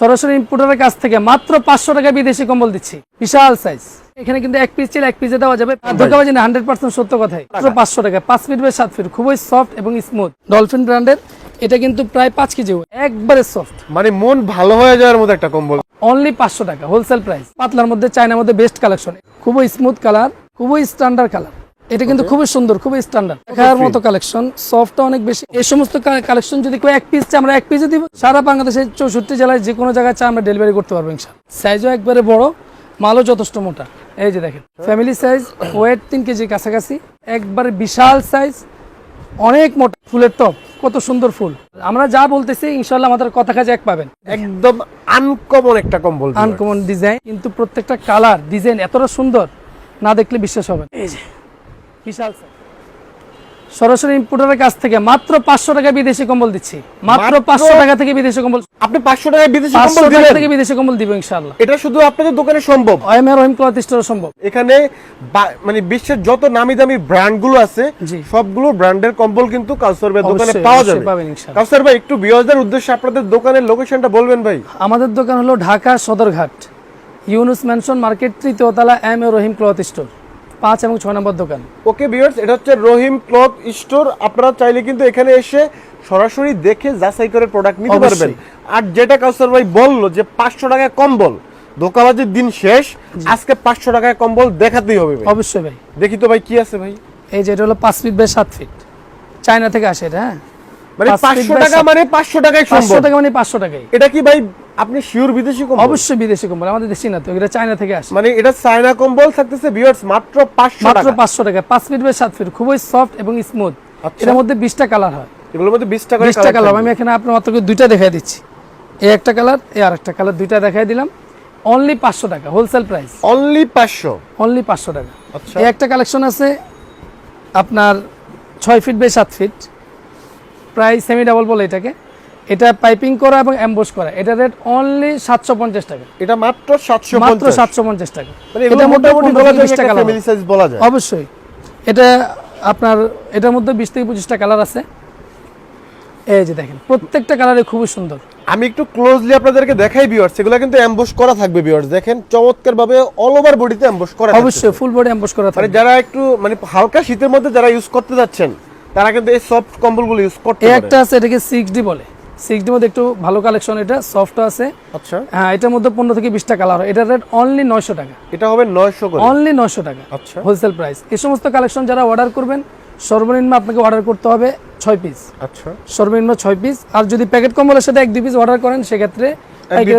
সরাসরি ইম্পোর্টারের কাছ থেকে মাত্র পাঁচশো টাকা বিদেশি কম্বল দিচ্ছি। বিশাল সাইজ এখানে কিন্তু এক পিস ছিল এক পিসে দেওয়া যাবে। ধোকাবাজি না হান্ড্রেড পার্সেন্ট সত্য কথাই। মাত্র পাঁচশো টাকা পাঁচ ফিট বাই সাত ফিট খুবই সফট এবং স্মুথ ডলফিন ব্র্যান্ডের এটা কিন্তু প্রায় পাঁচ কেজি একবারে সফট মানে মন ভালো হয়ে যাওয়ার মতো একটা কম্বল। অনলি পাঁচশো টাকা। হোলসেল প্রাইস পাতলার মধ্যে চায়নার মধ্যে বেস্ট কালেকশন খুবই স্মুথ কালার খুবই স্ট্যান্ডার্ড কালার এটা কিন্তু খুবই সুন্দর খুবই স্ট্যান্ডার্ড দেখার মতো কালেকশন সফটটা অনেক বেশি। এই সমস্ত কালেকশন যদি কেউ এক পিস আমরা এক পিসে দিব। সারা বাংলাদেশের চৌষট্টি জেলায় যে কোনো জায়গায় চাই আমরা ডেলিভারি করতে পারব ইনশাল সাইজও একবারে বড় মালও যথেষ্ট মোটা। এই যে দেখেন ফ্যামিলি সাইজ ওয়েট তিন কেজি কাছাকাছি একবারে বিশাল সাইজ অনেক মোটা। ফুলের টপ কত সুন্দর ফুল। আমরা যা বলতেছি ইনশাল্লাহ আমাদের কথা কাজে এক পাবেন। একদম আনকমন একটা কম্বল আনকমন ডিজাইন কিন্তু প্রত্যেকটা কালার ডিজাইন এতটা সুন্দর না দেখলে বিশ্বাস হবে। এই যে। বিশাল সরাসরি ইম্পোর্টারের কাছ থেকে মাত্র পাঁচশো টাকা বিদেশি কম্বল দিচ্ছি। মাত্র পাঁচশো টাকা থেকে বিদেশি কম্বল আপনি পাঁচশো টাকায় বিদেশি কম্বল টাকা থেকে বিদেশি কম্বল দিব ইনশাআল্লাহ। এটা শুধু আপনাদের দোকানে সম্ভব? ওএমআর ওএম ক্লথ স্টোর সম্ভব। এখানে মানে বিশ্বের যত নামি দামি ব্র্যান্ডগুলো আছে সবগুলো ব্র্যান্ডের কম্বল কিন্তু কাউসার ভাই দোকানে পাওয়া যাবে। কাউসার ভাই একটু বিয়সদের উদ্দেশ্যে আপনাদের দোকানের লোকেশনটা বলবেন ভাই। আমাদের দোকান হলো Dhaka Sadarghat Yunus mansion market তৃতীয়তলা M A Rahim cloth store পাঁচ এবং ছয় নম্বর দোকান। ওকে ভিউয়ার্স এটা হচ্ছে রহিম ক্লথ স্টোর। আপনারা চাইলে কিন্তু এখানে এসে সরাসরি দেখে যাচাই করে প্রোডাক্ট নিতে পারবেন। আর যেটা কাউসার ভাই বলল যে পাঁচশো টাকায় কম্বল দিন শেষ আজকে পাঁচশো টাকায় কম্বল দেখাতেই হবে অবশ্যই ভাই। দেখি তো ভাই কি আছে ভাই। এই যে এটা হলো পাঁচ ফিট বাই সাত ফিট চায়না থেকে আসে এটা হ্যাঁ? মানে পাঁচশো টাকা মানে পাঁচশো টাকায় পাঁচশো টাকা মানে পাঁচশো টাকাই এটা কি ভাই আপনি শিওর বিদেশি কম্বল? অবশ্যই বিদেশি কম্বল আমাদের দেশি না তো এটা চায়না থেকে আসে। মানে এটা চায়না কম্বল থাকতেছে ভিউয়ার্স মাত্র পাঁচশো মাত্র টাকা। পাঁচশো টাকা পাঁচ ফিট বাই সাত ফিট খুবই সফট এবং স্মুথ আচ্ছা। এটার মধ্যে বিশটা কালার হয়। এগুলোর মধ্যে বিশ টাকা বিশটা কালার আমি এখানে আপনার মাত্র দুইটা দেখাই দিচ্ছি। এই একটা কালার এই আর একটা কালার দুইটা দেখাই দিলাম। অনলি পাঁচশো টাকা হোলসেল প্রাইস অনলি পাঁচশো? অনলি পাঁচশো টাকা। আচ্ছা। এই একটা কালেকশন আছে আপনার ছয় ফিট বাই সাত ফিট প্রায় সেমি ডাবল বলে এটাকে। এটা পাইপিং করা এবং অ্যাম্বোস করা। এটা রেট অনলি সাতশো পঞ্চাশ টাকা। এটা মাত্র সাতশো মাত্র সাতশো পঞ্চাশ টাকা। মানে মধ্যে মোটামুটি 15 বলা যায় 20টা ফ্যামিলি সাইজ বলা যায়। অবশ্যই। এটা আপনার এটার মধ্যে বিশ থেকে পঁচিশটা কালার আছে। এই যে দেখেন প্রত্যেকটা কালারে খুবই সুন্দর। আমি একটু ক্লোজলি আপনাদেরকে দেখাই ভিউয়ার্স এগুলো কিন্তু অ্যাম্বুশ করা থাকবে ভিউয়ার্স দেখেন চমৎকার ভাবে অল ওভার বডিতে অ্যাম্বুশ করা। অবশ্যই ফুল বডি অ্যাম্বোস করা মানে থাকবে। যারা একটু মানে হালকা শীতের মধ্যে যারা ইউজ করতে যাচ্ছেন তারা কিন্তু এই সফট কম্বলগুলো ইউজ করতে পারে। একটা আছে এটাকে সিক্স ডি বলে। সিক্স ডি মধ্যে একটু ভালো কালেকশন এটা সফট আছে। আচ্ছা। হ্যাঁ এটার মধ্যে পনেরো থেকে বিশটা কালার হয়। এটার রেট অনলি নয়শো টাকা। এটা হবে 900 করে। অনলি নয়শো টাকা। আচ্ছা। হোলসেল প্রাইস এই সমস্ত কালেকশন যারা অর্ডার করবেন সর্বনিম্ন আপনাকে অর্ডার করতে হবে ছয় পিস আচ্ছা। সর্বনিম্ন ছয় পিস আর যদি প্যাকেট কম্বলের সাথে এক দুই পিস অর্ডার করেন সেক্ষেত্রে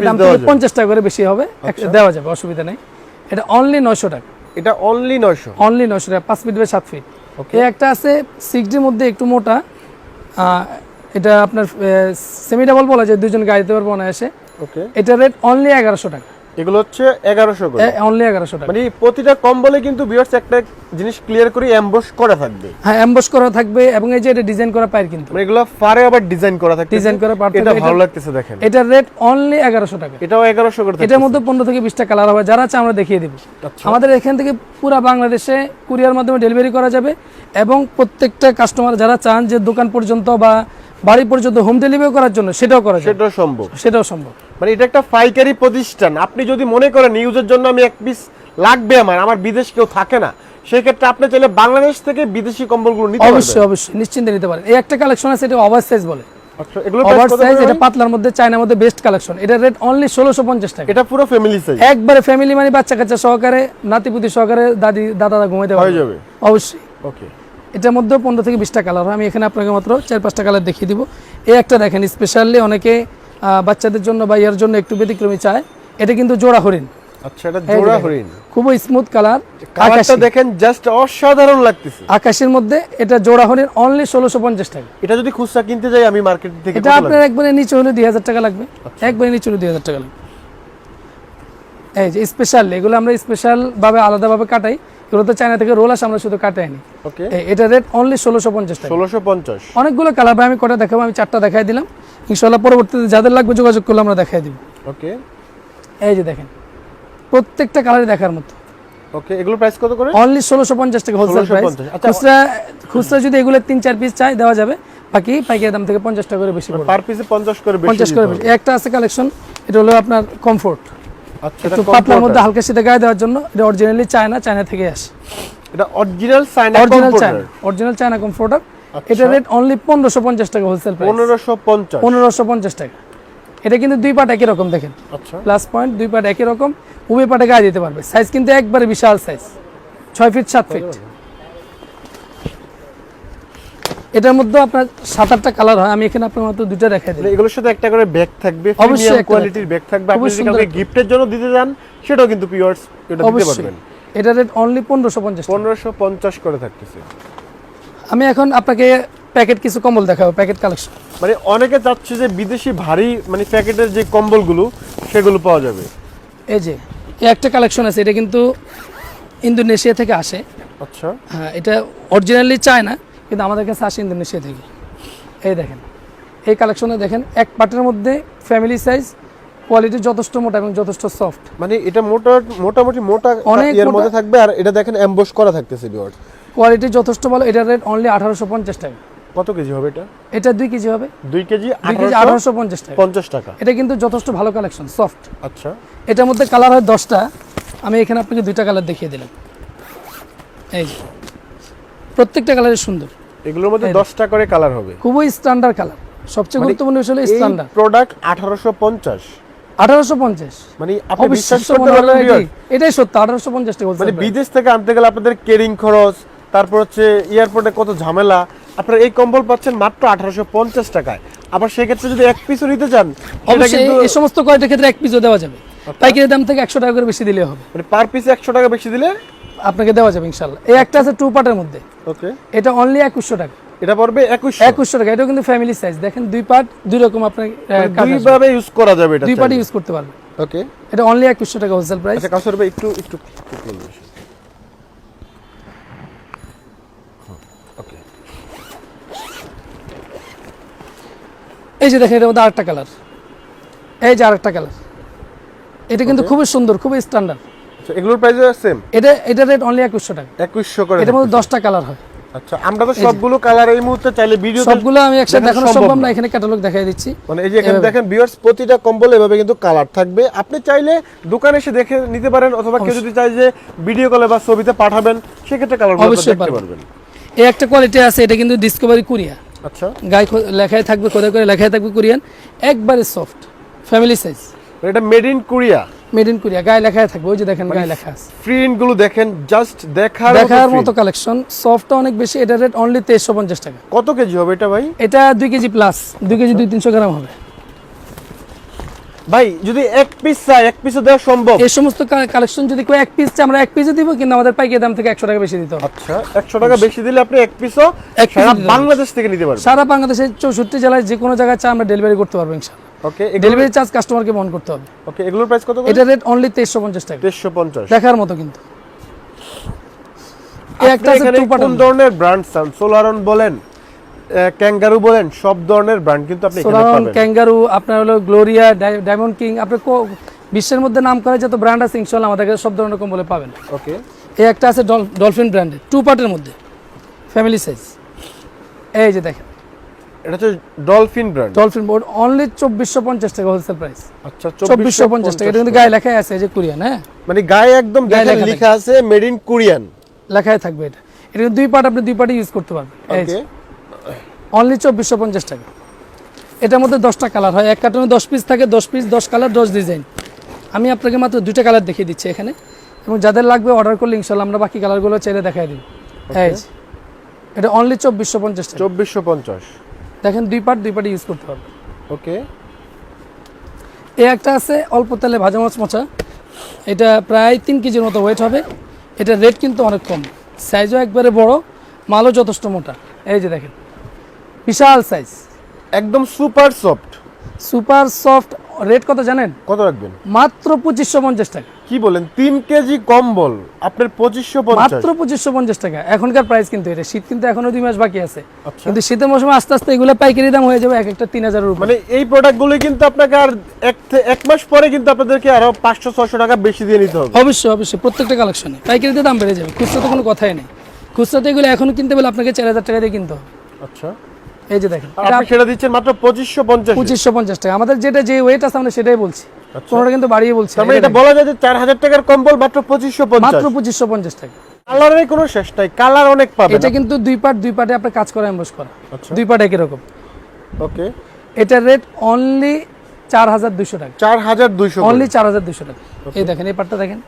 দাম। পঞ্চাশ টাকা করে বেশি হবে। দেওয়া যাবে অসুবিধা নেই। এটা অনলি নয়শো টাকা। এটা অনলি 900 অনলি নয়শো টাকা পাঁচ ফিট বাই সাত ফিট. এই একটা আছে সিক্স ডির মধ্যে একটু মোটা। এটা আপনার সেমি ডাবল বলা যায় দুজন গাড়িতে পারব অনায়াসে। ওকে এটা রেট অনলি এগারোশো টাকা। এগুলো হচ্ছে 1100 করে। অনলি এগারোশো টাকা। মানে প্রতিটা কম্বলে কিন্তু ভিউয়ার্স একটা জিনিস ক্লিয়ার করে এমবস করা থাকবে। হ্যাঁ এমবস করা থাকবে এবং এই যে এটা ডিজাইন করা পায়ের কিন্তু। মানে এগুলো ফারে আবার ডিজাইন করা থাকবে Design করা part এটা ভালো লাগতেছে দেখেন। এটার রেট অনলি এগারোশো টাকা। এটাও 1100 করে এটার মধ্যে পনেরো থেকে বিশটা কালার হবে। যারা চায় আমরা দেখিয়ে দিব। আচ্ছা। আমাদের এখান থেকে পুরো বাংলাদেশে কুরিয়ার মাধ্যমে ডেলিভারি করা যাবে এবং প্রত্যেকটা কাস্টমার যারা চান যে দোকান পর্যন্ত বা বাড়ি পর্যন্ত হোম ডেলিভারি করার জন্য সেটাও করা সেটাও সম্ভব। সেটাও সম্ভব। মানে এটা একটা পাইকারি প্রতিষ্ঠান। আপনি যদি মনে করেন ইউজের জন্য আমি এক পিস লাগবে আমার আমার বিদেশ কেউ থাকে না সেক্ষেত্রে আপনি চাইলে বাংলাদেশ থেকে বিদেশি কম্বলগুলো নিতে পারবেন। অবশ্যই অবশ্যই নিশ্চিন্তে নিতে পারেন। এই একটা কালেকশন আছে এটা ওভার সাইজ বলে। আচ্ছা এগুলো ওভার সাইজ এটা পাতলার মধ্যে চায়নার মধ্যে বেস্ট কালেকশন এটার রেট অনলি ষোলোশো পঞ্চাশ টাকা। এটা পুরো ফ্যামিলি সাইজ একবারে ফ্যামিলি মানে বাচ্চা কাচ্চা সহকারে নাতিপুতি সহকারে দাদি দাদা ঘুমাইতে হয়ে যাবে। অবশ্যই। ওকে এটার মধ্যে পনেরো থেকে বিশটা কালার হয়। আমি এখানে আপনাকে মাত্র চার পাঁচটা কালার দেখিয়ে দিব। এই একটা দেখেন স্পেশালি অনেকে বাচ্চাদের জন্য বা ইয়ার জন্য একটু ব্যতিক্রমী চায়। এটা কিন্তু জোড়া হরিণ। আচ্ছা এটা জোড়া হরিণ। খুবই স্মুথ কালার। কালারটা দেখেন জাস্ট অসাধারণ লাগতেছে। আকাশের মধ্যে এটা জোড়া হরিণ অনলি ষোলোশো পঞ্চাশ টাকা। এটা যদি খুচরা কিনতে যাই আমি মার্কেট থেকে এটা আপনার? একবারে নিচে হলে টাকা লাগবে। একবারে নিচে হলে দুই হাজার টাকা লাগবে। এই যে স্পেশাল এগুলো আমরা স্পেশাল ভাবে আলাদাভাবে কাটাই। এগুলো তো চায়না থেকে রোল আসে আমরা শুধু কাটাই ওকে এটা রেট অনলি ষোলোশো পঞ্চাশ ষোলোশো পঞ্চাশ। অনেকগুলো কালার ভাই আমি কটা দেখাবো আমি চারটা দেখাই দিলাম। ইনশাল্লাহ পরবর্তীতে যাদের লাগবে যোগাযোগ করলে আমরা দেখাই দিব। ওকে এই যে দেখেন প্রত্যেকটা কালারই দেখার মতো। ওকে এগুলো প্রাইস কত করে? অনলি ষোলোশো পঞ্চাশ টাকা হোলসেল প্রাইস 1650 আচ্ছা। খুচরা খুচরা যদি এগুলো তিন চার পিস চাই দেওয়া যাবে। বাকি পাইকারি দাম থেকে পঞ্চাশ টাকা করে বেশি পড়বে। পার পিসে পঞ্চাশ করে বেশি পঞ্চাশ করে বেশি। একটা আছে কালেকশন এটা হলো আপনার কমফোর্ট একটু পাতলার মধ্যে হালকা শীতে গায়ে দেওয়ার জন্য। এটা অরিজিনালি চায়না চায়না থেকে আসে। এটা original China original China original China comforter আচ্ছা। এটা রেট অনলি পনেরোশো পঞ্চাশ টাকা হোলসেল পনেরোশো পঞ্চাশ। পনেরোশো পঞ্চাশ টাকা। এটা কিন্তু দুই পাট একই রকম দেখেন। আচ্ছা। প্লাস পয়েন্ট দুই পাট একই রকম। উভয় পাটে গায়ে দিতে পারবে। সাইজ কিন্তু একবারে বিশাল সাইজ ছয় ফিট সাত ফিট এটার মধ্যে আপনার সাত আটটা কালার হয়। আমি এখানে আপনার মাত্র দুইটা দেখাই দিই। মানে এগুলোর সাথে একটা করে ব্যাগ থাকবে অবশ্যই কোয়ালিটির ব্যাগ থাকবে। আপনি যদি কাউকে গিফটের জন্য দিতে যান সেটাও কিন্তু পিওর্স এটা দিতে পারবেন। এটা রেট অনলি পনেরোশো পঞ্চাশ পনেরোশো পঞ্চাশ করে থাকতেছে। আমি এখন আপনাকে প্যাকেট কিছু কম্বল দেখাবো প্যাকেট কালেকশন মানে অনেকে চাচ্ছে যে বিদেশি ভারী মানে প্যাকেটের যে কম্বলগুলো সেগুলো পাওয়া যাবে। এই যে এই একটা কালেকশন আছে এটা কিন্তু ইন্দোনেশিয়া থেকে আসে। আচ্ছা। হ্যাঁ এটা অরিজিনালি চায় না কিন্তু আমাদের কাছে আসে ইন্দোনেশিয়া থেকে। এই দেখেন এই কালেকশনে দেখেন এক পার্টের মধ্যে ফ্যামিলি সাইজ কোয়ালিটি যথেষ্ট মোটা এবং যথেষ্ট সফট মানে এটা মোটা মোটামুটি মোটা অনেক এর মধ্যে থাকবে আর এটা দেখেন এমবস করা থাকতেছে বিয়ার্স কোয়ালিটি যথেষ্ট ভালো এটার রেট অনলি আঠারোশো পঞ্চাশ টাকা। কত কেজি হবে এটা? এটা দুই কেজি হবে। দুই কেজি দুই কেজি আঠারোশো পঞ্চাশ টাকা। পঞ্চাশ টাকা। এটা কিন্তু যথেষ্ট ভালো কালেকশন সফট আচ্ছা। এটার মধ্যে কালার হয় দশটা। আমি এখানে আপনাকে দুইটা কালার দেখিয়ে দিলাম। এই প্রত্যেকটা কালারই সুন্দর। এগুলোর মধ্যে দশটা করে কালার হবে। খুবই স্ট্যান্ডার্ড কালার সবচেয়ে মানে গুরুত্বপূর্ণ বিষয় হলো স্ট্যান্ডার্ড প্রোডাক্ট আঠারোশো পঞ্চাশ। আঠারোশো পঞ্চাশ। মানে আপনি বিশ্বাস করতে পারবেন এটাই সত্য আঠারোশো পঞ্চাশ টাকা মানে বিদেশ থেকে আনতে গেলে আপনাদের কেরিং খরচ তারপর হচ্ছে এয়ারপোর্টে কত ঝামেলা আপনারা এই কম্বল পাচ্ছেন মাত্র আঠারোশো পঞ্চাশ টাকায়। আবার সেক্ষেত্রে যদি এক পিসও নিতে চান অবশ্যই এই সমস্ত কোয়ালিটির ক্ষেত্রে এক পিসও দেওয়া যাবে। পাইকারি দাম থেকে একশো টাকা করে বেশি দিলে হবে। মানে পার পিসে একশো টাকা বেশি দিলে আপনাকে দেওয়া যাবে ইনশাল্লাহ। এই একটা আছে টু পার্টের মধ্যে। ওকে এটা অনলি একুশশো টাকা। এটা পড়বে একুশ একুশশো টাকা। এটাও কিন্তু ফ্যামিলি সাইজ দেখেন দুই পার্ট দুই রকম আহ, কাজ আসবে। দুইভাবে ইউজ করা যাবে এটা দুই পার্টি ইউজ করতে পারবেন। ওকে এটা অনলি একুশশো টাকা হোলসেল প্রাইস আচ্ছা কাউসার ভাই একটু একটু। ওকে এই যে দেখেন এটার মধ্যে আরেকটা কালার এই যে আরেকটা কালার এটা কিন্তু খুবই সুন্দর খুবই স্ট্যান্ডার্ড আচ্ছা এগুলোর প্রাইস সেম এটা এটা রেট অনলি একুশশো টাকা। একুশশো করে এটার মধ্যে দশটা কালার হয়। আচ্ছা আমরা তো সবগুলো কালার এই মুহূর্তে চাইলে ভিডিও সবগুলো আমি একসাথে দেখানো সম্ভব না। এখানে ক্যাটালগ দেখাই দিচ্ছি। মানে এই যে এখানে দেখেন ভিউয়ার্স প্রতিটা কম্বল এভাবে কিন্তু কালার থাকবে। আপনি চাইলে দোকানে এসে দেখে নিতে পারেন অথবা কেউ যদি চাই যে ভিডিও কলে বা ছবিতে পাঠাবেন সেক্ষেত্রে কালার অবশ্যই পারবেন। এই একটা কোয়ালিটি আছে এটা কিন্তু ডিসকভারি কুরিয়া আচ্ছা। গায়ে খো- লেখায় থাকবে করে লেখায় থাকবে কোরিয়ান একবারে সফট ফ্যামিলি সাইজ এটা made in Korea made in Korea গায়ে লেখায় থাকবে ওই যে দেখেন গায়ে লেখা আছে। প্রিন্টগুলো দেখেন জাস্ট দেখার দেখার মতো কালেকশন সফটটা অনেক বেশি এটা রেট অনলি তেইশশো পঞ্চাশ টাকা। কত কেজি হবে এটা ভাই? এটা দুই কেজি প্লাস দুই কেজি দুই তিনশো গ্রাম হবে। ভাই যদি এক পিস চাই এক পিসও দেওয়া সম্ভব? এই সমস্ত কালেকশন যদি কেউ এক পিস চায় আমরা এক পিসে দিব কিন্তু আমাদের পাইকারি দাম থেকে একশো টাকা বেশি দিতে হবে। আচ্ছা একশো টাকা বেশি দিলে আপনি এক পিসও সারা বাংলাদেশ থেকে নিতে পারবেন। সারা বাংলাদেশের চৌষট্টি জেলায় যে কোনো জায়গায় চা আমরা ডেলিভারি করতে পারব ইনশাল্লাহ। ওকে ডেলিভারি চার্জ কাস্টমারকে বহন করতে হবে। ওকে এগুলোর প্রাইস কত এটা রেট অনলি তেইশশো পঞ্চাশ টাকা। দেড়শো পঞ্চাশ। দেখার মতো কিন্তু। একটা আছে এখানে কোন ধরনের ব্র্যান্ড চান? সোলারন বলেন ক্যাঙ্গারু বলেন সব ধরনের ব্র্যান্ড কিন্তু আপনি এখানে পাবেন। ক্যাঙ্গারু আপনার হলো গ্লোরিয়া ডায়মন্ড কিং আপনার কো- বিশ্বের মধ্যে নাম করা যত ব্র্যান্ড আছে ইনশাল্লাহ আমাদের কাছে সব ধরনের কম্বলে পাবেন। ওকে এই একটা আছে ডলফিন ব্র্যান্ডের টু পার্টের মধ্যে ফ্যামিলি সাইজ এই যে দেখেন। এটা হচ্ছে dolphin brand dolphin board only চব্বিশশো পঞ্চাশ টাকা হোলসেল প্রাইস আচ্ছা চব্বিশশো পঞ্চাশ টাকা। এটা কিন্তু গায়ে লেখাই আছে এই যে কোরিয়ান হ্যাঁ? মানে গায়ে একদম গায়ে লেখা আছে মেড ইন কোরিয়ান লেখাই থাকবে এটা। এটা কিন্তু দুই পার্ট আপনি দুই পার্টে ইউজ করতে পারবেন। অনলি চব্বিশশো পঞ্চাশ টাকা। এটার মধ্যে দশটা কালার হয়। এক কার্টনে দশ পিস থাকে দশ পিস দশ কালার দশ ডিজাইন আমি আপনাকে মাত্র দুইটা কালার দেখিয়ে দিচ্ছি এখানে। এবং যাদের লাগবে অর্ডার করলে ইনশাল্লাহ আমরা বাকি কালারগুলো চাইলে দেখাই দিই এটা অনলি চব্বিশশো পঞ্চাশ চব্বিশশো পঞ্চাশ। দেখেন দুই পার্ট দুই পার্টে ইউজ করতে পারবেন ওকে এ একটা আছে অল্প তেলে ভাজা মাছ মোচা এটা প্রায় তিন কেজির মতো ওয়েট হবে। এটা রেট কিন্তু অনেক কম। সাইজও একবারে বড় মালও যথেষ্ট মোটা। এই যে দেখেন বিশাল সাইজ একদম super soft super soft rate কত জানেন? কত রাখবেন? মাত্র পঁচিশশো পঞ্চাশ টাকা। কি বলেন? তিন কেজি কম্বল আপনার পঁচিশশো মাত্র পঁচিশশো পঞ্চাশ টাকা। এখনকার প্রাইস কিন্তু এটা। শীত কিন্তু এখনও দুই মাস বাকি আছে। আচ্ছা। কিন্তু শীতের মৌসুমে আস্তে আস্তে এগুলো পাইকারি দাম হয়ে যাবে এক একটা তিন উপরে। মানে এই প্রোডাক্টগুলো কিন্তু আপনাকে আর এক এক মাস পরে কিন্তু আপনাদেরকে আরও পাঁচশো ছয়শো টাকা বেশি দিয়ে নিতে হবে। অবশ্যই অবশ্যই। প্রত্যেকটা কালেকশনে পাইকারিতে দাম বেড়ে যাবে। খুচরা তো কোনো কথাই নেই। খুচরাতে এগুলো এখনও কিনতে পেলে আপনাকে চার হাজার টাকা দিয়ে কিনতে হবে। আচ্ছা। এই যে দেখেন সেটা দিচ্ছেন মাত্র পঁচিশশো পঞ্চাশ। পঁচিশশো পঞ্চাশ টাকা। আমাদের যেটা যে ওয়েট আছে আমরা সেটাই বলছি। কোনোটা কিন্তু বাড়িয়ে বলছি তার এটা বলা যায় যে চার হাজার টাকার কম্বল মাত্র পঁচিশশো পঞ্চাশ। মাত্র পঁচিশশো পঞ্চাশ টাকা। কালারের কোনো শেষ নাই কালার অনেক পাবেন। এটা কিন্তু দুই পার্ট দুই পার্টে আপনি কাজ করা এমবস করা। আচ্ছা। দুই পার্ট একই রকম। ওকে। এটা রেট অনলি চার হাজার দুশো টাকা। চার হাজার দুইশো অনলি চার হাজার দুশো টাকা। এই দেখেন এই পার্টটা দেখেন।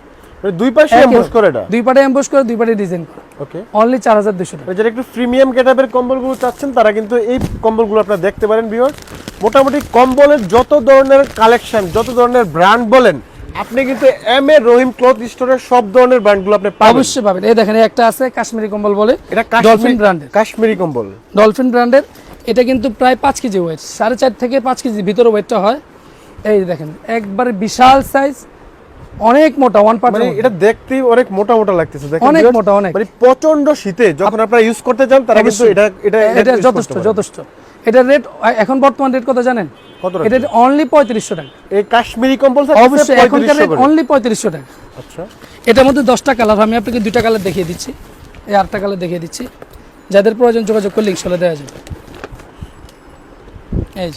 দুই পাশে এমবোস করে এটা? দুই পার্টে এমবস করে দুই পার্টে ডিজাইন করা। ওকে অনলি চার হাজার দুশো টাকা। যারা একটু প্রিমিয়াম গেটআপের কম্বলগুলো চাচ্ছেন তারা কিন্তু এই কম্বলগুলো আপনারা দেখতে পারেন ভিউয়ার্স মোটামুটি কম্বলের যত ধরনের কালেকশন যত ধরনের ব্র্যান্ড বলেন আপনি কিন্তু এম এ রহিম ক্লথ স্টোরের সব ধরনের ব্র্যান্ডগুলো আপনি পাবেন। অবশ্যই পাবেন। এই দেখেন একটা আছে কাশ্মীরি কম্বল বলে। এটা ডলফিন ব্র্যান্ডের কাশ্মীরি কম্বল। ডলফিন ব্র্যান্ডের এটা কিন্তু প্রায় পাঁচ কেজি ওয়েট সাড়ে চার থেকে পাঁচ কেজি ভিতরে ওয়েটটা হয়। এই দেখেন একবারে বিশাল সাইজ অনেক মোটা ওয়ান পার্ট মানে এটা দেখতেই অনেক মোটা মোটা লাগতেছে। দেখেন অনেক মোটা, অনেক। মানে প্রচণ্ড শীতে যখন আপনারা ইউজ করতে চান তারা কিন্তু এটা এটা এটা যথেষ্ট যথেষ্ট। এটার রেট এখন বর্তমান রেট কত জানেন? কত এটা অনলি পঁয়ত্রিশশো টাকা। এই কাশ্মীরি কম্বল অবশ্যই এখনকার রেট অনলি পঁয়ত্রিশশো টাকা। আচ্ছা। এটার মধ্যে দশটা কালার আমি আপনাকে দুইটা কালার দেখিয়ে দিচ্ছি। এই আটটা কালার দেখিয়ে দিচ্ছি। যাদের প্রয়োজন যোগাযোগ করলে ইনশাল্লাহ দেওয়া যাবে। এই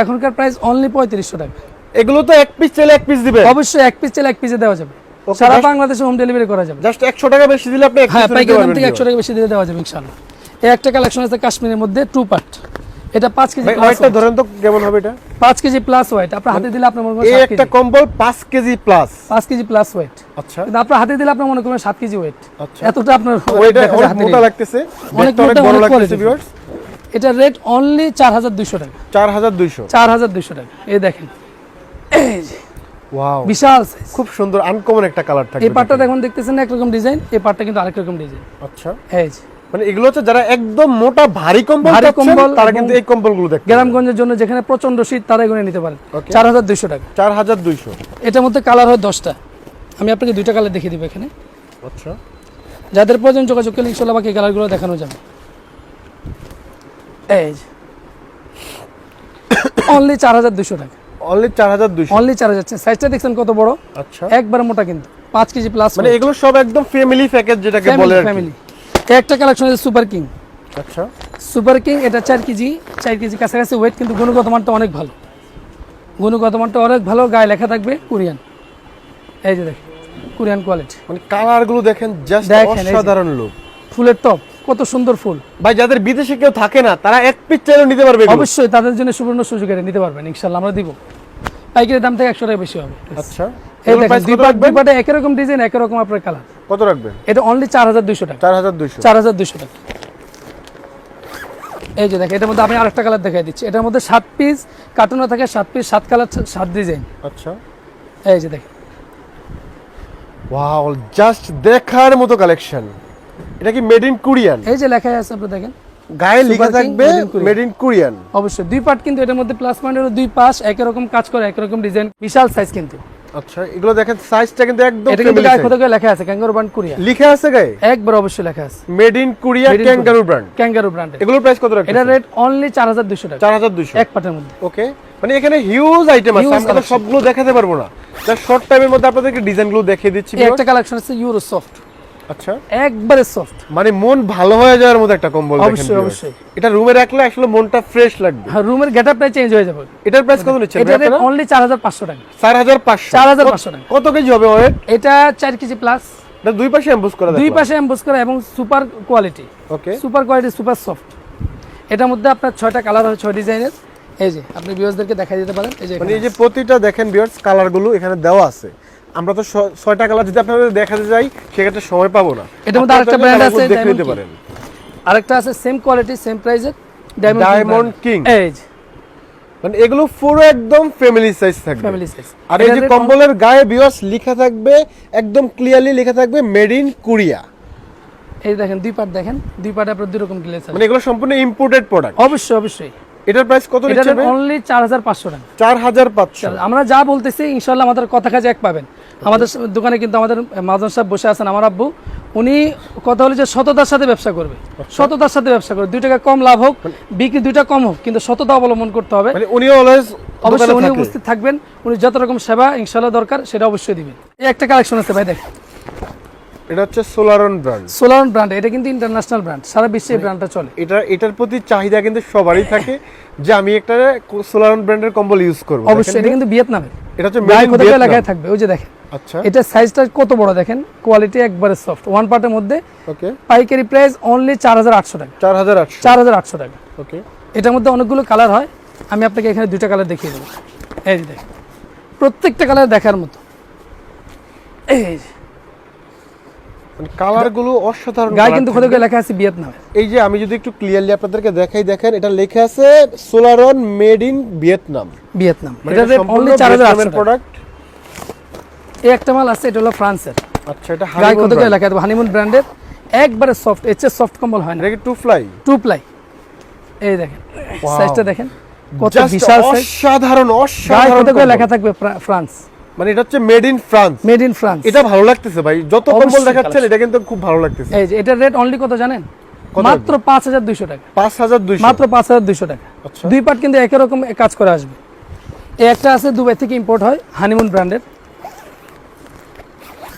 এখনকার প্রাইস অনলি পঁয়ত্রিশশো টাকা। এগুলো তো এক পিস চাইলে এক পিস দিবে। অবশ্যই এক পিস চাইলে এক পিসে দেওয়া যাবে। সারা বাংলাদেশে হোম ডেলিভারি করা যাবে। জাস্ট একশো টাকা বেশি দিলে আপনি হ্যাঁ পাইকারি দাম থেকে একশো টাকা বেশি দিয়ে দেওয়া যাবে ইনশাল্লাহ এই একটা কালেকশন আছে কাশ্মীরের মধ্যে টু পার্ট এটা পাঁচ কেজি ভাই প্লাস ওয়েটটা ধরেন তো কেমন হবে এটা? পাঁচ কেজি প্লাস ওয়েট আপনার হাতে দিলে আপনার মনে করেন এই একটা কম্বল পাঁচ কেজি প্লাস পাঁচ কেজি প্লাস ওয়েট আচ্ছা। কিন্তু আপনার হাতে দিলে আপনার মনে করেন সাত কেজি ওয়েট আচ্ছা। এতটা আপনার ওইটা অনেক মোটা লাগতেছে। অনেক মোটা, বড় লাগতেছে ভিউয়ার্স এটার রেট অনলি চার হাজার দুইশো টাকা। চার হাজার দুইশো। চার হাজার দুইশো টাকা। এই দেখেন। ওয়াও বিশাল size। খুব সুন্দর আনকমন একটা কালার থাকবে এই পার্টটা দেখুন দেখতেছেন একরকম ডিজাইন এই পার্টটা কিন্তু আরেক রকম ডিজাইন আচ্ছা। এই মানে এগুলো হচ্ছে যারা একদম মোটা ভারী কম্বল ভারী কম্বল তারা কিন্তু এই কম্বলগুলো দেখতে গ্রামগঞ্জের জন্য যেখানে প্রচণ্ড শীত তারা এগুলো নিতে পারেন। চার হাজার দুইশো টাকা। চার হাজার দুইশো। এটার মধ্যে কালার হয় দশটা। আমি আপনাকে দুইটা কালার দেখিয়ে দিব এখানে। আচ্ছা। যাদের প্রয়োজন যোগাযোগ করলে ইনশাল্লাহ বাকি কালারগুলো দেখানো যাবে। এই অনলি চার হাজার দুশো টাকা। অনলি চার হাজার দুইশো। অনলি চার হাজার। সাইজটা দেখছেন কত বড়? আচ্ছা। একবার মোটা কিন্তু। পাঁচ কেজি প্লাস মানে এগুলো সব একদম ফ্যামিলি প্যাকেজ যেটাকে বলে ফ্যামিলি একটা কালেকশন আছে সুপার কিং আচ্ছা। সুপার কিং এটা চার কেজি। চার কেজি কাছাকাছি ওয়েট কিন্তু গুণগত মানটা অনেক ভালো। গুণগত মানটা অনেক ভালো গায়ে লেখা থাকবে কোরিয়ান এই যে দেখেন কোরিয়ান কোয়ালিটি মানে কালারগুলো দেখেন জাস্ট অসাধারণ লুক ফুলের টপ কত সুন্দর ফুল। ভাই যাদের বিদেশে কেউ থাকে না তারা এক পিস চাইলেও নিতে পারবে অবশ্যই তাদের জন্য সুবর্ণ সুযোগ এটা নিতে পারবেন ইনশাল্লাহ আমরা দিব। পাইকারি দাম থেকে একশো টাকা বেশি হবে আচ্ছা। এই দেখেন দুই পাট দুই পাটে একই রকম ডিজাইন একই রকম আপনার কালার কত রাখবেন? এটা অনলি চার হাজার দুইশো টাকা। চার হাজার দুইশো। চার হাজার দুইশো টাকা। এই যে দেখেন এটার মধ্যে আমি আরেকটা কালার দেখাই দিচ্ছি। এটার মধ্যে সাত পিস কার্টুনে থাকে সাত পিস সাত কালার সাত ডিজাইন আচ্ছা। এই যে দেখেন। ওয়াও জাস্ট দেখার মতো কালেকশন এটা কি মেড ইন কোরিয়ান এই যে লেখা আছে আপনি দেখেন। গায়ে লেখা থাকবে। মেড ইন কোরিয়ান অবশ্যই। দুই পার্ট কিন্তু এটার মধ্যে প্লাস পয়েন্ট হলো দুই পাশ একই রকম কাজ করে একই রকম ডিজাইন বিশাল সাইজ কিন্তু। আচ্ছা এগুলো দেখেন সাইজটা কিন্তু একদম এটা কিন্তু গায়ে করে লেখা আছে? ক্যাঙ্গারু ব্র্যান্ড কোরিয়া লিখে আছে গায়ে? একবার অবশ্যই লেখা আছে। Made in Korea kangaroo brand kangaroo ব্র্যান্ডের এগুলোর প্রাইস কত রাখছেন এটার রেট অনলি চার হাজার দুশো টাকা। চার হাজার দুইশো। এক পার্টের মধ্যে। ওকে মানে এখানে হিউজ আইটেম আছে। আমরা তো সবগুলো দেখাতে পারব না। জাস্ট শর্ট টাইমের মধ্যে আপনাদেরকে ডিজাইনগুলো দেখিয়ে দিচ্ছি একটা কালেকশন আছে ইউরো সফট আচ্ছা। একবারে সফট মানে মন ভালো হয়ে যাওয়ার মতো একটা কম্বল অবশ্যই, অবশ্যই। এটা রুমে রাখলে আসলে মনটা ফ্রেশ লাগবে। হ্যাঁ রুমের চেঞ্জ হয়ে যাবে। এটার প্রাইস কত এটা অনলি চার হাজার পাঁচশো টাকা। চার হাজার পাঁচশো। চার হাজার পাঁচশো টাকা। কত কেজি হবে ওয়েট? এটা কেজি প্লাস এটা দুই পাশে এমবুস করা দুই পাশে এমবোস করা এবং super quality okay super quality super soft এটার মধ্যে আপনার ছয়টা কালার হয় ছয় ডিজাইনের এই যে আপনি ভিউয়ার্সদেরকে দেখাই দিতে পারেন। এই যে মানে এই যে প্রতিটা দেখেন বিয়ার্স কালারগুলো এখানে দেওয়া আছে। আমরা তো ছয়টা কালার যদি আপনাদের দেখাতে যাই সেক্ষেত্রে সময় পাবো না। এটার মধ্যে আরেকটা colourগুলো আছে, দেখে নিতে পারেন। আরেকটা আছে same quality same Diamond King। এই যে। মানে এগুলো পুরো একদম ফ্যামিলি সাইজ থাকবে। ফ্যামিলি সাইজ আর এই যে কম্বলের গায়ে বিয়ার্স লেখা থাকবে একদম ক্লিয়ারলি লেখা থাকবে মেড ইন কোরিয়া এই দেখেন দুই পার্ট দেখেন দুই পার্টে আপনার দুই রকম গ্লেস আছে। মানে এগুলো সম্পূর্ণ ইম্পোর্টেড প্রোডাক্ট অবশ্যই অবশ্যই। এটার প্রাইস কত এটা নিচ্ছে অনলি চার হাজার পাঁচশো টাকা। চার হাজার পাঁচশো। আমরা যা বলতেছি ইনশাল্লাহ আমাদের কথা কাজে এক পাবেন। আমাদের দোকানে কিন্তু আমাদের মাদন সাহেব বসে আছেন আমার আব্বু। উনি কথা হলো যে সততার সাথে ব্যবসা করবে। সততার সাথে ব্যবসা করবে। দুই টাকা কম লাভ হোক বিক্রি দুইটা কম হোক কিন্তু সততা অবলম্বন করতে হবে। মানে উনিও অলওয়েজ অবশ্যই উনি উপস্থিত থাকবেন। উনি যত রকম সেবা ইনশাল্লাহ দরকার সেটা অবশ্যই দিবেন। এই একটা কালেকশন আছে ভাই দেখ এটা হচ্ছে সোলারন ব্র্যান্ড সোলারন ব্র্যান্ড এটা কিন্তু ইন্টারন্যাশনাল ব্র্যান্ড সারা বিশ্বে এই ব্র্যান্ডটা চলে। এটা এটার প্রতি চাহিদা কিন্তু সবারই থাকে যে আমি একটা সোলারন ব্র্যান্ডের কম্বল ইউজ করব। অবশ্যই এটা কিন্তু ভিয়েতনামের। এটা হচ্ছে Vietnam। লেখায় থাকবে ওই যে দেখেন। আচ্ছা। এটা সাইজটা কত বড় দেখেন? কোয়ালিটি একবারে সফট ওয়ান পার্টের মধ্যে ওকে পাইকারি প্রাইস অনলি চার হাজার আটশো টাকা। চার হাজার আটশো। চার হাজার আটশো টাকা। ওকে এটার মধ্যে অনেকগুলো কালার হয়। আমি আপনাকে এখানে দুইটা কালার দেখিয়ে দেবো। এই যে দেখেন। প্রত্যেকটা কালার দেখার মতো। এই যে। কালারগুলো অসাধারণ গায়ে কিন্তু। কোথাও লেখা আছে ভিয়েতনামে। এই যে আমি যদি একটু ক্লিয়ারলি আপনাদেরকে দেখাই দেখেন এটা লেখা আছে সোলারন মেড ইন ভিয়েতনাম ভিয়েতনাম। মানে এটা অনলি প্রোডাক্ট এই একটা মাল আছে এটা হলো ফ্রান্সের। আচ্ছা এটা গায়ে কত লেখা দেবো হানিমুন ব্র্যান্ডের একবারে সফট এর চেয়ে সফট কম্বল হয় না। এটা টু ফ্লাই টু প্লাই এই দেখেন সাইজটা দেখেন কত বিশাল সাইজ অসাধারণ অসাধারণ। লেখা থাকবে ফ্রান্স। মানে এটা হচ্ছে made in France made in France এটা ভালো লাগতেছে ভাই। যত কম্বল দেখাচ্ছেন এটা কিন্তু খুব ভালো লাগতেছে। এই যে এটার রেট অনলি কত জানেন? মাত্র পাঁচ হাজার দুইশো টাকা। পাঁচ হাজার দুইশো। মাত্র পাঁচ হাজার দুইশো টাকা। আচ্ছা। দুই পার্ট কিন্তু একই রকম কাজ করে আসবে। এই একটা আছে দুবাই থেকে ইম্পোর্ট হয় হানিমুন ব্র্যান্ডের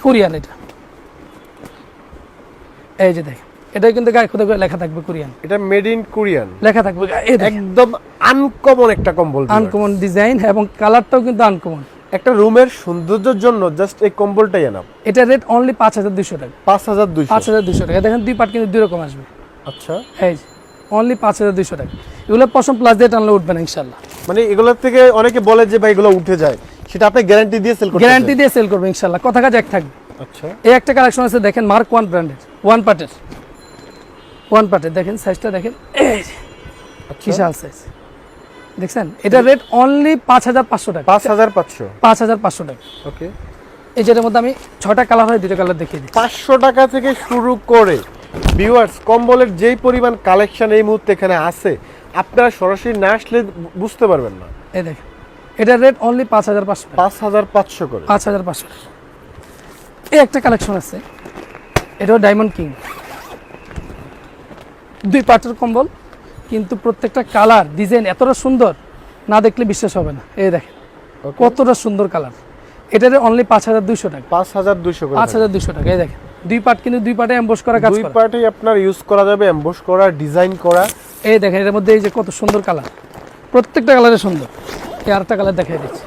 কোরিয়ান এটা। এই যে দেখেন এটা কিন্তু গায়ে করে লেখা থাকবে কোরিয়ান এটা মেড ইন কোরিয়ান লেখা থাকবে একদম আনকমন একটা কম্বল আনকমন ডিজাইন এবং কালারটাও কিন্তু আনকমন একটা রুমের সৌন্দর্যের জন্য জাস্ট এই কম্বলটাই এনাফ। এটা রেট অনলি পাঁচ হাজার দুইশো টাকা। পাঁচ হাজার দুইশো। পাঁচ হাজার দুইশো টাকা। দেখেন দুই পার্ট কিন্তু দুই রকম আসবে। আচ্ছা। এই অনলি পাঁচ হাজার দুইশো টাকা। এগুলো পশম প্লাস দিয়ে টানলে উঠবে না ইনশাল্লাহ মানে এগুলোর থেকে অনেকে বলে যে ভাই এগুলো উঠে যায়। সেটা আপনি গ্যারান্টি দিয়ে সেল করতে গ্যারান্টি দিয়ে সেল করবে ইনশাল্লাহ কথা কাজ এক থাকবে আচ্ছা। এই একটা কালেকশন আছে দেখেন মার্ক ওয়ান ব্র্যান্ডের ওয়ান পার্টের ওয়ান পার্টের দেখেন সাইজটা দেখেন। আচ্ছা। বিশাল সাইজ দেখছেন? এটা রেট অনলি পাঁচ হাজার পাঁচশো টাকা। পাঁচ হাজার পাঁচশো? পাঁচ হাজার পাঁচশো টাকা। ওকে এই যেটার মধ্যে আমি ছটা কালার হয় দুটো কালার দেখিয়ে দিই পাঁচশো টাকা থেকে শুরু করে ভিউয়ার্স কম্বলের যেই পরিমাণ কালেকশন এই মুহূর্তে এখানে আছে আপনারা সরাসরি না আসলে বুঝতে পারবেন না। এই দেখেন এটার রেট অনলি পাঁচ হাজার পাঁচশো পাঁচ হাজার পাঁচশো করে। পাঁচ হাজার পাঁচশো এই একটা কালেকশন আছে এটাও ডায়মন্ড কিং দুই পাটের কম্বল কিন্তু প্রত্যেকটা কালার ডিজাইন এতটা সুন্দর না দেখলে বিশ্বাস হবে না। এই দেখেন কতটা সুন্দর কালার। এটার অনলি পাঁচ হাজার দুইশো টাকা। পাঁচ হাজার দুইশো পাঁচ হাজার দুইশো টাকা এই দেখেন। দুই পার্ট কিন্তু দুই পার্টে এম্বোস করা কাজ দুই করা। পার্টেই আপনার ইউজ করা যাবে এমবোস করা ডিজাইন করা। এই দেখেন এর মধ্যে এই যে কত সুন্দর কালার। প্রত্যেকটা কালারে সুন্দর। এই আরেকটা কালার দেখাই দিচ্ছি।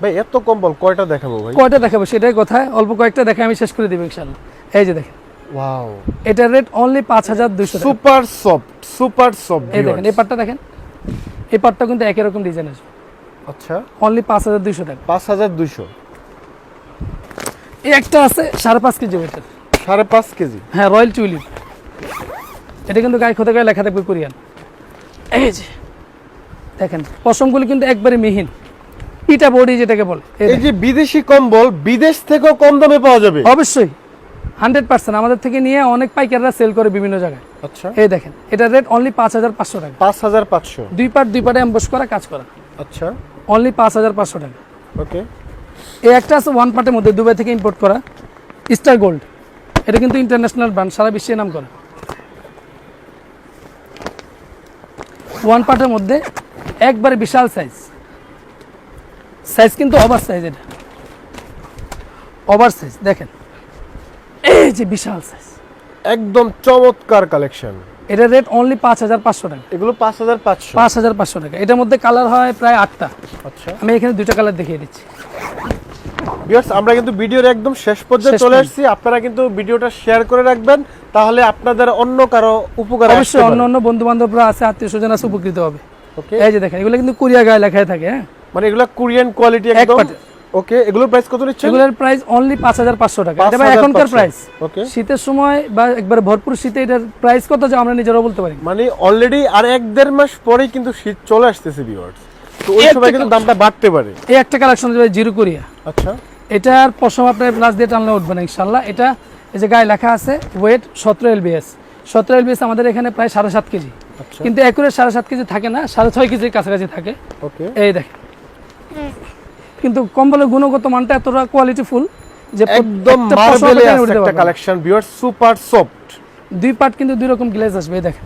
ভাই এত কম্বল কয়টা দেখাবো ভাই? কয়টা দেখাবো সেটাই কথা অল্প কয়েকটা দেখে আমি শেষ করে দিব ইনশাল্লাহ এই যে দেখেন ওয়াও এটার রেট অনলি পাঁচ হাজার দুইশো টাকা। সুপার সফট সুপার সফট এই দেখেন এই পার্টটা দেখেন। এই পার্টটা কিন্তু একই রকম ডিজাইন আসবে আচ্ছা। অনলি পাঁচ হাজার দুইশো টাকা। পাঁচ হাজার দুইশো। এই একটা আছে সাড়ে পাঁচ কেজি ওয়েটের সাড়ে পাঁচ কেজি? হ্যাঁ রয়্যাল টিউলিপ এটা কিন্তু গায়ে খোদা গায়ে লেখা থাকবে কোরিয়ান। এই যে দেখেন পশমগুলি কিন্তু একবারে মিহিন। পিটা বডি যেটাকে বলে এই যে বিদেশি কম্বল বিদেশ থেকেও কম দামে পাওয়া যাবে। অবশ্যই। হান্ড্রেড পার্সেন্ট আমাদের থেকে নিয়ে অনেক পাইকাররা সেল করে বিভিন্ন জায়গায়। আচ্ছা। এই দেখেন এটার রেট অনলি পাঁচ হাজার পাঁচশো টাকা। পাঁচ হাজার পাঁচশো। দুই পার্ট দুই পার্টে অ্যাম্বস করা কাজ করা। আচ্ছা। অনলি পাঁচ হাজার পাঁচশো টাকা। ওকে। এই একটা আছে ওয়ান পার্টের মধ্যে দুবাই থেকে ইম্পোর্ট করা। স্টার গোল্ড এটা কিন্তু ইন্টারন্যাশনাল ব্র্যান্ড সারা বিশ্বে নাম করা। ওয়ান পার্টের মধ্যে একবারে বিশাল সাইজ সাইজ কিন্তু ওভার সাইজ এটা। ওভার সাইজ দেখেন। যে বিশাল সাইজ একদম চমৎকার কালেকশন এটা রেট অনলি পাঁচ হাজার পাঁচশো টাকা। এগুলো পাঁচ হাজার পাঁচশো। পাঁচ হাজার পাঁচশো টাকা। এটার মধ্যে কালার হয় প্রায় আটটা। আচ্ছা। আমি এখানে দুইটা কালার দেখিয়ে দিচ্ছি। ভিউয়ার্স আমরা কিন্তু ভিডিওর একদম শেষ পর্যায়ে চলে। আসছি। আপনারা কিন্তু ভিডিওটা শেয়ার করে রাখবেন। তাহলে আপনাদের অন্য কারও উপকার অবশ্যই অন্য অন্য বন্ধু বান্ধবরা আছে আত্মীয় স্বজন আছে উপকৃত হবে। ওকে এই যে দেখেন এগুলো কিন্তু কোরিয়া গায়ে লেখায় থাকে হ্যাঁ? মানে এগুলো কোরিয়ান কোয়ালিটি একদম। ওকে এগুলোর প্রাইস কত নিচ্ছেন? এগুলোর প্রাইস অনলি পাঁচ হাজার পাঁচশো টাকা। এটা ভাই এখনকার প্রাইস ওকে। শীতের সময় বা একবার ভরপুর শীতে এটার প্রাইস কত যে আমরা নিজেরাও বলতে পারি মানে অলরেডি আর এক দেড় মাস পরেই কিন্তু শীত চলে আসতেছে ভিউয়ার্স তো ওই সময় কিন্তু দামটা বাড়তে পারে। এই একটা কালেকশন যাবে জিরো কোরিয়া। আচ্ছা। এটার পশম আপনার প্লাস দিয়ে টানলে উঠবে না ইনশাল্লাহ। এটা এই যে গায়ে লেখা আছে ওয়েট সতেরো এলবিএস সতেরো এলবিএস আমাদের এখানে প্রায় সাড়ে সাত কেজি। আচ্ছা। কিন্তু একুরের সাড়ে সাত কেজি থাকে না সাড়ে ছয় কেজির কাছাকাছি থাকে। ওকে। এই দেখেন। কিন্তু কম্বলের গুণগত মানটা এতটা কোয়ালিটি ফুল যে একদম মার্বেলে একটা কালেকশন ভিউয়ার্স সুপার সফট দুই পার্ট কিন্তু দুই রকম গ্লেজ আসবে এই দেখেন।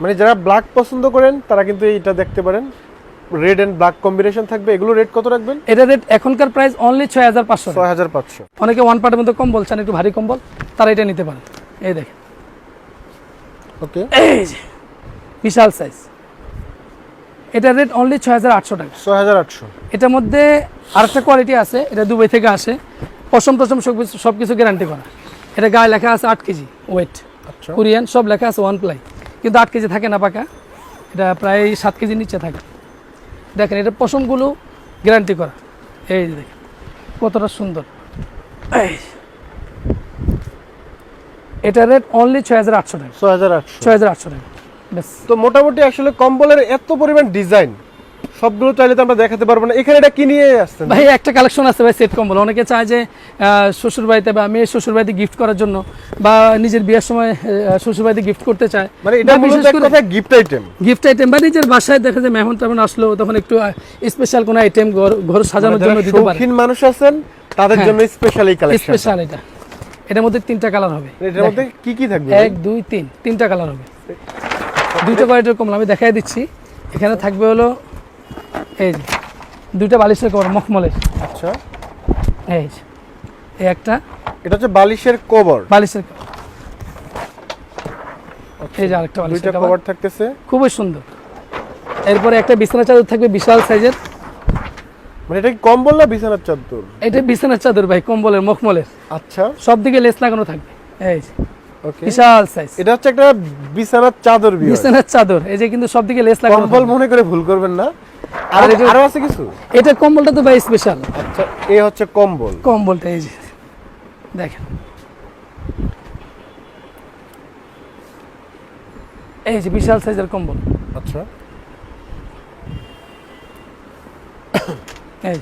মানে যারা ব্ল্যাক পছন্দ করেন তারা কিন্তু এইটা দেখতে পারেন। রেড এন্ড ব্ল্যাক কম্বিনেশন থাকবে। এগুলো রেট কত রাখবেন? এটা রেট এখনকার প্রাইস অনলি ছয় হাজার পাঁচশো ছয় হাজার পাঁচশো। অনেকে ওয়ান পার্টের মধ্যে কম্বল চান একটু ভারী কম্বল তারা এটা নিতে পারেন। এই দেখেন। ওকে এই যে বিশাল সাইজ এটা রেট অনলি ছয় হাজার আটশো টাকা। ছয় হাজার আটশো। এটার মধ্যে আরেকটা কোয়ালিটি আছে এটা দুবাই থেকে আসে। পশম টসম সব কিছু সব কিছু গ্যারান্টি করা। এটা গায়ে লেখা আছে আট কেজি ওয়েট আচ্ছা। কোরিয়ান সব লেখা আছে ওয়ান প্লাই কিন্তু আট কেজি থাকে না পাকা। এটা প্রায় সাত কেজির নিচে থাকে। দেখেন এটা পশমগুলো গ্যারান্টি করা। এই যে দেখেন কতটা সুন্দর। এই এটা রেট অনলি ছয় হাজার আটশো টাকা। ছয় হাজার আটশো। ছয় হাজার আটশো টাকা। ব্যাস তো মোটামুটি আসলে কম্বলের এত পরিমাণ ডিজাইন সবগুলো চাইলে তো আমরা দেখাতে পারব না। এখানে এটা কি নিয়ে আসছেন? ভাই একটা কালেকশন আছে ভাই সেট কম্বল। অনেকে চায় যে শ্বশুর বাড়িতে বা মেয়ে শ্বশুর বাড়িতে গিফট করার জন্য বা নিজের বিয়ের সময় শ্বশুর বাড়িতে গিফট করতে চায়। মানে এটা বিশেষ করে- কথায় গিফট আইটেম গিফট আইটেম বা নিজের বাসায় দেখা যায় মেহমান তেমন আসলো তখন একটু স্পেশাল কোনো আইটেম ঘর ঘর সাজানোর জন্য দিতে পারে। শৌখিন মানুষ আছেন তাদের হ্যাঁ। জন্য স্পেশাল এই কালেকশন স্পেশাল এটা। এটার মধ্যে তিনটা কালার হবে। এটার মধ্যে কি কি থাকবে এক দুই তিন। তিনটা কালার হবে। দুইটা কোয়ালিটির কমলা আমি দেখাই দিচ্ছি। এখানে থাকবে হলো এই যে দুইটা বালিশের কভার মখমলের। আচ্ছা। এই যে এই একটা। এটা হচ্ছে বালিশের কভার। বালিশের cover। এই যে আরেকটা বালিশের। কভার। থাকতেছে। খুবই সুন্দর। এরপরে একটা বিছানা চাদর থাকবে বিশাল সাইজের। মানে এটা কি কম্বল না বিছানার চাদর? এটা বিছানার চাদর ভাই কম্বলের মখমলের। আচ্ছা। সব দিকে লেস লাগানো থাকবে। এই বিশাল সাইজ এটা হচ্ছে একটা বিছানার চাদর বিছানার চাদর। এই যে কিন্তু সব দিকে লেস লাগানো কম্বল মনে করে ভুল করবেন না। আর আর আছে কিছু? এটা কম্বলটা তো ভাই স্পেশাল আচ্ছা এ হচ্ছে কম্বল। কম্বলটা এই যে দেখেন। এই যে বিশাল সাইজের কম্বল। আচ্ছা। এই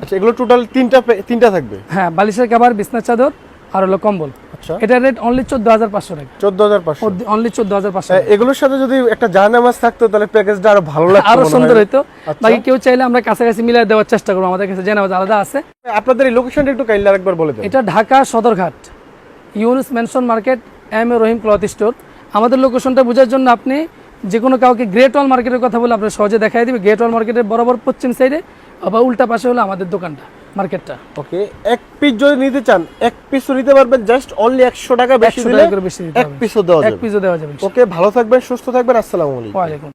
আচ্ছা এগুলো টোটাল তিনটা তিনটা থাকবে? হ্যাঁ বালিশের কাবার বিছনার চাদর আর হলো কম্বল। আচ্ছা। এটা রেট অনলি চোদ্দ হাজার পাঁচশো টাকা। চোদ্দ হাজার পাঁচশো। অনলি চোদ্দ হাজার পাঁচশো এগুলোর সাথে যদি একটা জাহানামাজ থাকতো তাহলে প্যাকেজটা আরও ভালো লাগতো আরও সুন্দর। হইতো। আচ্ছা। বাকি কেউ চাইলে আমরা কাছাকাছি মিলাই দেওয়ার চেষ্টা করব। আমাদের কাছে জানাবাজ আলাদা আছে। আপনাদের এই লোকেশনটা একটু কাইন্ডলি আরেকবার বলে দেন। এটা Dhaka Sadarghat. Yunus mansion market M A Rahim cloth store আমাদের লোকেশনটা বোঝার জন্য আপনি যে কোনো কাউকে গ্রেট ওয়াল মার্কেটের কথা বলে আপনি সহজে দেখাই দিবে। গ্রেট ওয়াল মার্কেটের বরাবর পশ্চিম সাইডে আবার উল্টা পাশে হলো আমাদের দোকানটা। মার্কেটটা। ওকে এক পিস যদি নিতে চান এক পিসও নিতে পারবেন জাস্ট অনলি একশো টাকা বেশি দিলে এক পিসও দেওয়া এক যাবে। পিসও দেওয়া যাবে ওকে ভালো থাকবেন সুস্থ থাকবেন আসসালামু আলাইকুম।